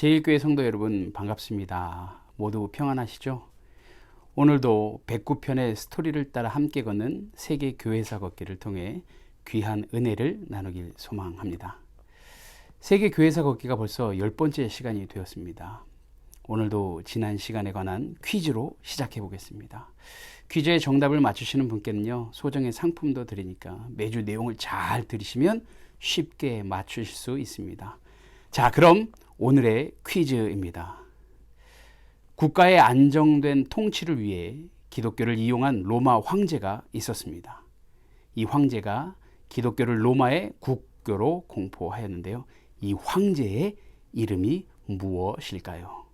제1교회 성도 여러분 반갑습니다. 모두 평안하시죠? 오늘도 109편의 스토리를 따라 함께 걷는 세계 교회사 걷기를 통해 귀한 은혜를 나누길 소망합니다. 세계 교회사 걷기가 벌써 열 번째 시간이 되었습니다. 오늘도 지난 시간에 관한 퀴즈로 시작해 보겠습니다. 퀴즈의 정답을 맞추시는 분께는요, 소정의 상품도 드리니까 매주 내용을 잘 들으시면 쉽게 맞추실 수 있습니다. 자, 그럼 오늘의 퀴즈입니다. 국가의 안정된 통치를 위해 기독교를 이용한 로마 황제가 있었습니다. 이 황제가 기독교를 로마의 국교로 공포하였는데요. 이 황제의 이름이 무엇일까요?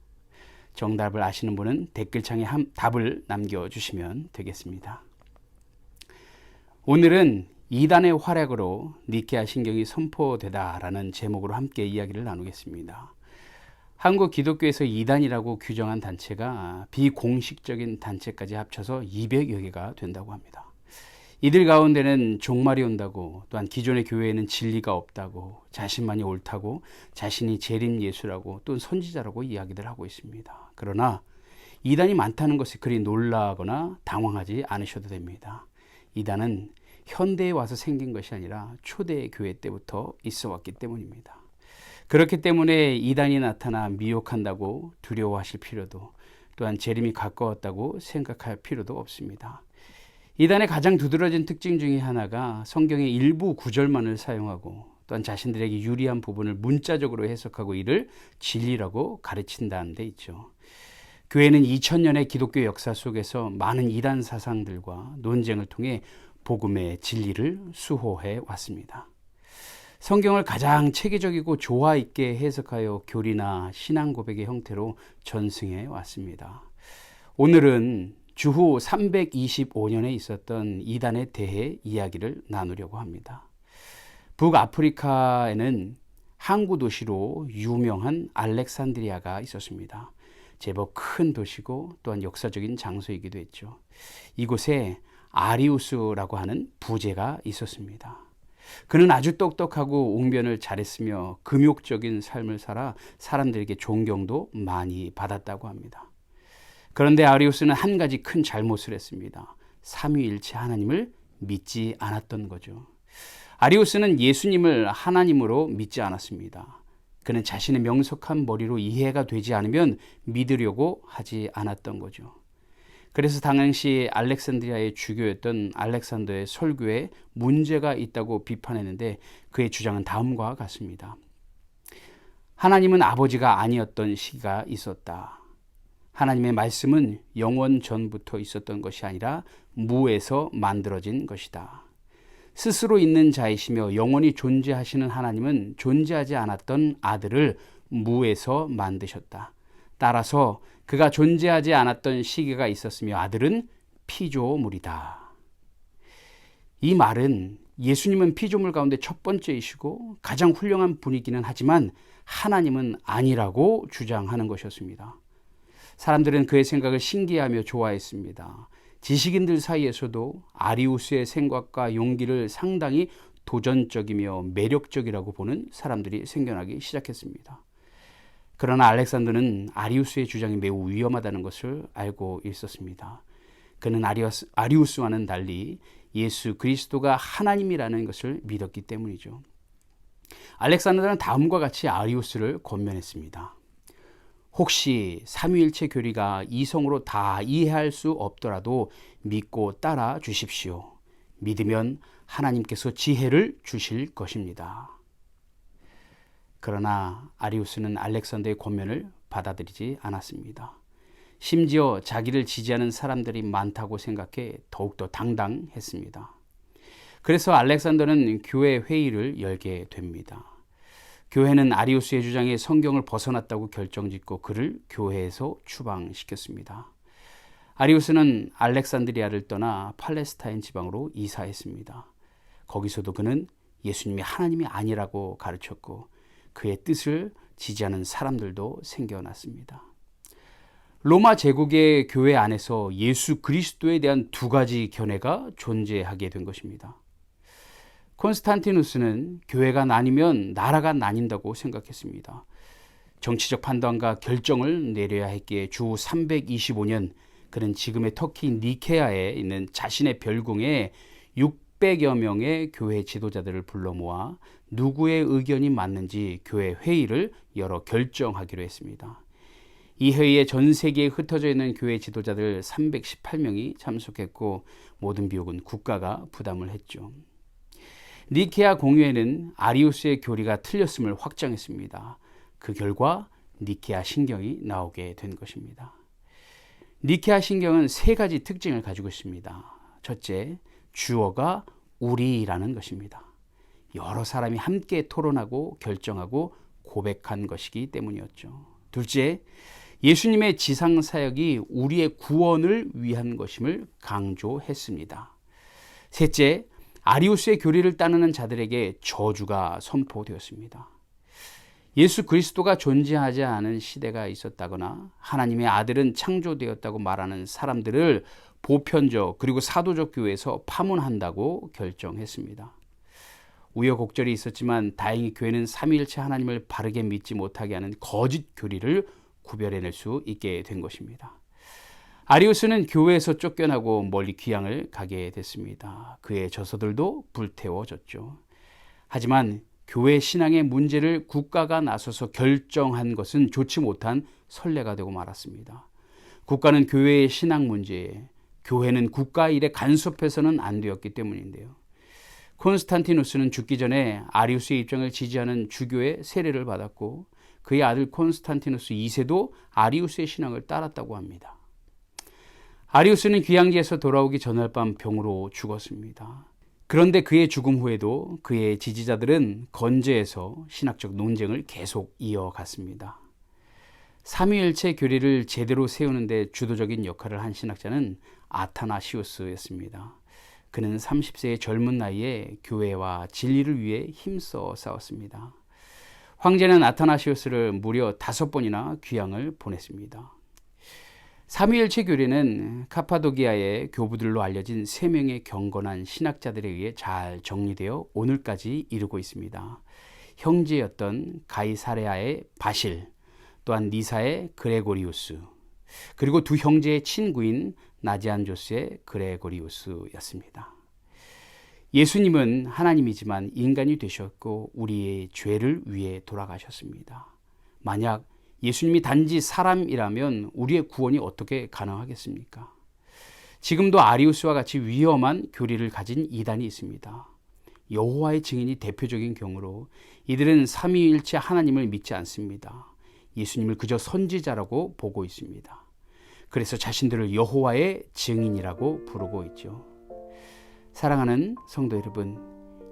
정답을 아시는 분은 댓글창에 답을 남겨주시면 되겠습니다. 오늘은 이단의 활약으로 니케아 신경이 선포되다라는 제목으로 함께 이야기를 나누겠습니다. 한국 기독교에서 이단이라고 규정한 단체가 비공식적인 단체까지 합쳐서 200여 개가 된다고 합니다. 이들 가운데는 종말이 온다고 또한 기존의 교회에는 진리가 없다고 자신만이 옳다고 자신이 재림 예수라고 또 선지자라고 이야기들 하고 있습니다. 그러나 이단이 많다는 것이 그리 놀라거나 당황하지 않으셔도 됩니다. 이단은 현대에 와서 생긴 것이 아니라 초대 교회 때부터 있어 왔기 때문입니다. 그렇기 때문에 이단이 나타나 미혹한다고 두려워하실 필요도 또한 재림이 가까웠다고 생각할 필요도 없습니다. 이단의 가장 두드러진 특징 중의 하나가 성경의 일부 구절만을 사용하고 또한 자신들에게 유리한 부분을 문자적으로 해석하고 이를 진리라고 가르친다는 데 있죠. 교회는 2000년의 기독교 역사 속에서 많은 이단 사상들과 논쟁을 통해 복음의 진리를 수호해 왔습니다. 성경을 가장 체계적이고 조화 있게 해석하여 교리나 신앙 고백의 형태로 전승해 왔습니다. 오늘은 주후 325년에 있었던 이단에 대해 이야기를 나누려고 합니다. 북아프리카에는 항구 도시로 유명한 알렉산드리아가 있었습니다. 제법 큰 도시고 또한 역사적인 장소이기도 했죠. 이곳에 아리우스라고 하는 부제가 있었습니다. 그는 아주 똑똑하고 웅변을 잘했으며 금욕적인 삶을 살아 사람들에게 존경도 많이 받았다고 합니다. 그런데 아리우스는 한 가지 큰 잘못을 했습니다. 삼위일체 하나님을 믿지 않았던 거죠. 아리우스는 예수님을 하나님으로 믿지 않았습니다. 그는 자신의 명석한 머리로 이해가 되지 않으면 믿으려고 하지 않았던 거죠. 그래서 당시 알렉산드리아의 주교였던 알렉산더의 설교에 문제가 있다고 비판했는데 그의 주장은 다음과 같습니다. 하나님은 아버지가 아니었던 시기가 있었다. 하나님의 말씀은 영원 전부터 있었던 것이 아니라 무에서 만들어진 것이다. 스스로 있는 자이시며 영원히 존재하시는 하나님은 존재하지 않았던 아들을 무에서 만드셨다. 따라서 그가 존재하지 않았던 시기가 있었으며 아들은 피조물이다. 이 말은 예수님은 피조물 가운데 첫 번째이시고 가장 훌륭한 분이기는 하지만 하나님은 아니라고 주장하는 것이었습니다. 사람들은 그의 생각을 신기하며 좋아했습니다. 지식인들 사이에서도 아리우스의 생각과 용기를 상당히 도전적이며 매력적이라고 보는 사람들이 생겨나기 시작했습니다. 그러나 알렉산더는 아리우스의 주장이 매우 위험하다는 것을 알고 있었습니다. 그는 아리우스, 아리우스와는 달리 예수 그리스도가 하나님이라는 것을 믿었기 때문이죠. 알렉산더는 다음과 같이 아리우스를 권면했습니다. 혹시 삼위일체 교리가 이성으로 다 이해할 수 없더라도 믿고 따라 주십시오. 믿으면 하나님께서 지혜를 주실 것입니다. 그러나 아리우스는 알렉산더의 권면을 받아들이지 않았습니다. 심지어 자기를 지지하는 사람들이 많다고 생각해 더욱더 당당했습니다. 그래서 알렉산더는 교회 회의를 열게 됩니다. 교회는 아리우스의 주장에 성경을 벗어났다고 결정짓고 그를 교회에서 추방시켰습니다. 아리우스는 알렉산드리아를 떠나 팔레스타인 지방으로 이사했습니다. 거기서도 그는 예수님이 하나님이 아니라고 가르쳤고 그의 뜻을 지지하는 사람들도 생겨났습니다. 로마 제국의 교회 안에서 예수 그리스도에 대한 두 가지 견해가 존재하게 된 것입니다. 콘스탄티누스는 교회가 나뉘면 나라가 나뉜다고 생각했습니다. 정치적 판단과 결정을 내려야 했기에 주 325년 그는 지금의 터키 니케아에 있는 자신의 별궁에 600여 명의 교회 지도자들을 불러 모아 누구의 의견이 맞는지 교회 회의를 열어 결정하기로 했습니다. 이 회의에 전 세계에 흩어져 있는 교회 지도자들 318명이 참석했고 모든 비용은 국가가 부담을 했죠. 니케아 공회는 아리우스의 교리가 틀렸음을 확정했습니다. 그 결과 니케아 신경이 나오게 된 것입니다. 니케아 신경은 세 가지 특징을 가지고 있습니다. 첫째, 주어가 우리라는 것입니다. 여러 사람이 함께 토론하고 결정하고 고백한 것이기 때문이었죠. 둘째, 예수님의 지상 사역이 우리의 구원을 위한 것임을 강조했습니다. 셋째, 아리우스의 교리를 따르는 자들에게 저주가 선포되었습니다. 예수 그리스도가 존재하지 않은 시대가 있었다거나 하나님의 아들은 창조되었다고 말하는 사람들을 보편적 그리고 사도적 교회에서 파문한다고 결정했습니다. 우여곡절이 있었지만 다행히 교회는 삼위일체 하나님을 바르게 믿지 못하게 하는 거짓 교리를 구별해낼 수 있게 된 것입니다. 아리우스는 교회에서 쫓겨나고 멀리 귀향을 가게 됐습니다. 그의 저서들도 불태워졌죠. 하지만 교회 신앙의 문제를 국가가 나서서 결정한 것은 좋지 못한 선례가 되고 말았습니다. 국가는 교회의 신앙 문제에 교회는 국가 일에 간섭해서는 안 되었기 때문인데요. 콘스탄티누스는 죽기 전에 아리우스의 입장을 지지하는 주교의 세례를 받았고 그의 아들 콘스탄티누스 2세도 아리우스의 신앙을 따랐다고 합니다. 아리우스는 귀향지에서 돌아오기 전날 밤 병으로 죽었습니다. 그런데 그의 죽음 후에도 그의 지지자들은 건재해서 신학적 논쟁을 계속 이어갔습니다. 삼위일체 교리를 제대로 세우는데 주도적인 역할을 한 신학자는 아타나시우스였습니다. 그는 30세의 젊은 나이에 교회와 진리를 위해 힘써 싸웠습니다. 황제는 아타나시우스를 무려 다섯 번이나 귀향을 보냈습니다. 삼위일체 교리는 카파도기아의 교부들로 알려진 세 명의 경건한 신학자들에 의해 잘 정리되어 오늘까지 이르고 있습니다. 형제였던 가이사레아의 바실, 또한 니사의 그레고리우스, 그리고 두 형제의 친구인 나지안 조스의 그레고리우스였습니다. 예수님은 하나님이지만 인간이 되셨고 우리의 죄를 위해 돌아가셨습니다. 만약 예수님이 단지 사람이라면 우리의 구원이 어떻게 가능하겠습니까? 지금도 아리우스와 같이 위험한 교리를 가진 이단이 있습니다. 여호와의 증인이 대표적인 경우로 이들은 삼위일체 하나님을 믿지 않습니다. 예수님을 그저 선지자라고 보고 있습니다. 그래서 자신들을 여호와의 증인이라고 부르고 있죠. 사랑하는 성도 여러분,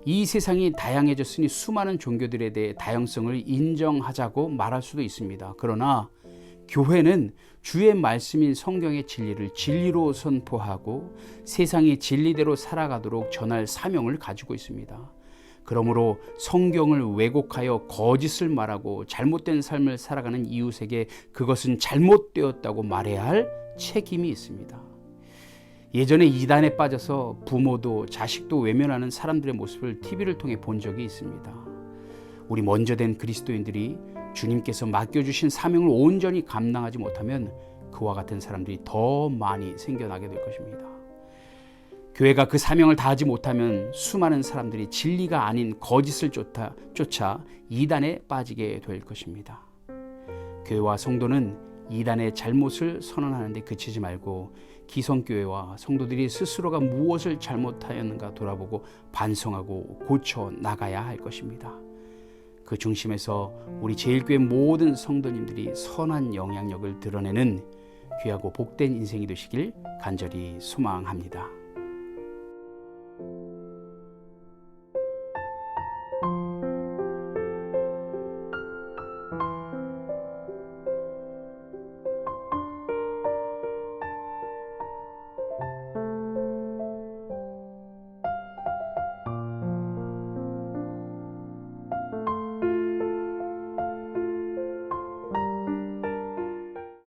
이 세상이 다양해졌으니 수많은 종교들에 대해 다양성을 인정하자고 말할 수도 있습니다. 그러나 교회는 주의 말씀인 성경의 진리를 진리로 선포하고 세상이 진리대로 살아가도록 전할 사명을 가지고 있습니다. 그러므로 성경을 왜곡하여 거짓을 말하고 잘못된 삶을 살아가는 이웃에게 그것은 잘못되었다고 말해야 할 책임이 있습니다. 예전에 이단에 빠져서 부모도 자식도 외면하는 사람들의 모습을 TV를 통해 본 적이 있습니다. 우리 먼저 된 그리스도인들이 주님께서 맡겨주신 사명을 온전히 감당하지 못하면 그와 같은 사람들이 더 많이 생겨나게 될 것입니다. 교회가 그 사명을 다하지 못하면 수많은 사람들이 진리가 아닌 거짓을 쫓아, 쫓아 이단에 빠지게 될 것입니다. 교회와 성도는 이단의 잘못을 선언하는데 그치지 말고 기성교회와 성도들이 스스로가 무엇을 잘못하였는가 돌아보고 반성하고 고쳐 나가야 할 것입니다. 그 중심에서 우리 제일교회 모든 성도님들이 선한 영향력을 드러내는 귀하고 복된 인생이 되시길 간절히 소망합니다.